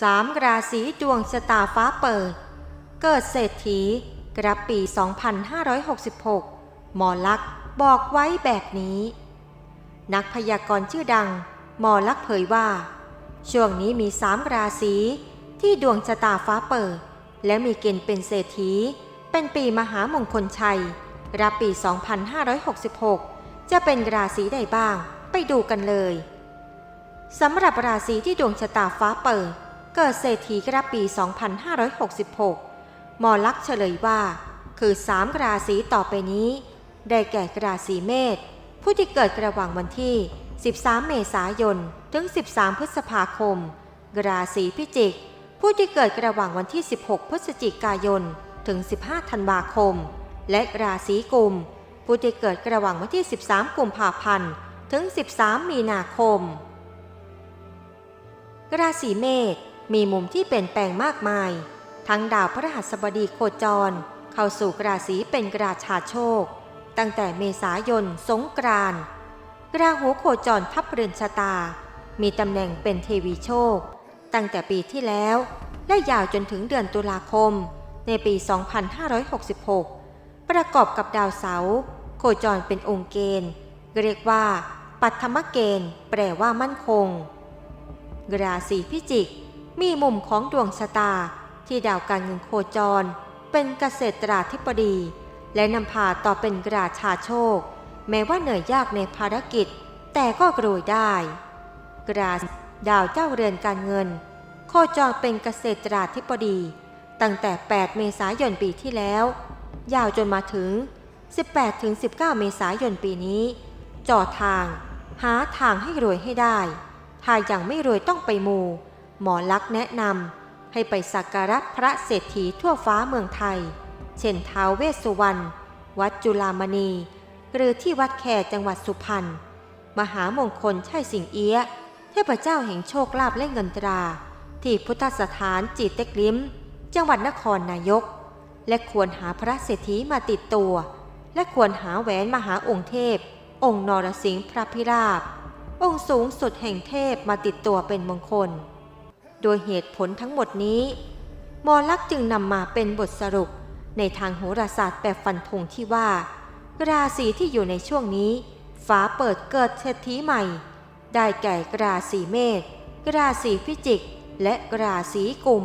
สามราศีดวงชะตาฟ้าเปิด เกิดเศรษฐี กระปี 2566 หมอลักษ์บอกไว้แบบนี้ นักพยากรณ์ชื่อดัง หมอลักษ์เผยว่า ช่วงนี้มีสามราศีที่ดวงชะตาฟ้าเปิด และมีเกณฑ์เป็นเศรษฐี เป็นปีมหามงคลชัยรับปี 2566 จะเป็นราศีใดบ้าง ไปดูกันเลยสำหรับราศีที่ดวงชะตาฟ้าเปิด เกิดเศรษฐีกระปี 2566 หมอลักษ์เฉลยว่า คือสามราศีต่อไปนี้ ได้แก่ราศีเมษผู้ที่เกิดระหว่างวันที่ 13 เมษายน ถึง 13 พฤษภาคม ราศีพิจิก ผู้ที่เกิดระหว่างวันที่ 16 พฤศจิกายน ถึง 15 ธันวาคม และราศีกุม ผู้ที่เกิดระหว่างวันที่ 13 กุมภาพันธ์ ถึง 13 มีนาคม ราศีเมษ มีมุมที่เปลี่ยนแปลงมากมาย ทั้งดาวพระหัสบดีโคจร เข้าสู่ราศีเป็นกราชาโชค ตั้งแต่เมษายนสงกรานต์ราหูโคจรทับเรือนชะตา มีตำแหน่งเป็นเทวีโชค ตั้งแต่ปีที่แล้ว และยาวจนถึงเดือนตุลาคม ในปี 2566 ประกอบกับดาวเสาร์โคจรเป็นองค์เกณฑ์ เรียกว่า ปัทมเกณฑ์ แปลว่ามั่นคง ราศีพิจิก มีมุมของดวงชะตาที่ดาวการเงินโคจร เป็นเกษตราธิบดี และนำพาต่อเป็นราชาโชค แม้ว่าเหนื่อยยากในภารกิจ แต่ก็กรวยได้ราศีดาวเจ้าเรือนการเงิน โคจรเป็นเกษตราธิบดี ตั้งแต่ 8 เมษายนปีที่แล้ว ยาวจนมาถึง 18-19 เมษายนปีนี้จอดทาง หาทางให้รวยให้ได้ ถ้ายังไม่รวยต้องไปมู หมอลักษณ์แนะนำให้ไปสักการะพระเศรษฐีทั่วฟ้าเมืองไทย เช่นท้าวเวสสุวรรณ วัดจุลามณี หรือที่วัดแขจังหวัดสุพรรณ มหามงคลใช่สิงเอี้ย เทพเจ้าแห่งโชคลาภและเงินตรา ที่พุทธสถานจีเต็กลิมจังหวัดนครนายก และควรหาพระเศรษฐีมาติดตัว และควรหาแหวนมหาองค์เทพ องค์นรสิงห์พระพิราบองค์สูงสุดแห่งเทพมาติดตัวเป็นมงคล โดยเหตุผลทั้งหมดนี้มอลักษ์จึงนำมาเป็นบทสรุปในทางโหราศาสตร์แบบฟันธงที่ว่า ราศีที่อยู่ในช่วงนี้ฟ้าเปิดเกิดเศรษฐีใหม่ ได้แก่ราศีเมษราศีพิจิก และราศีกุม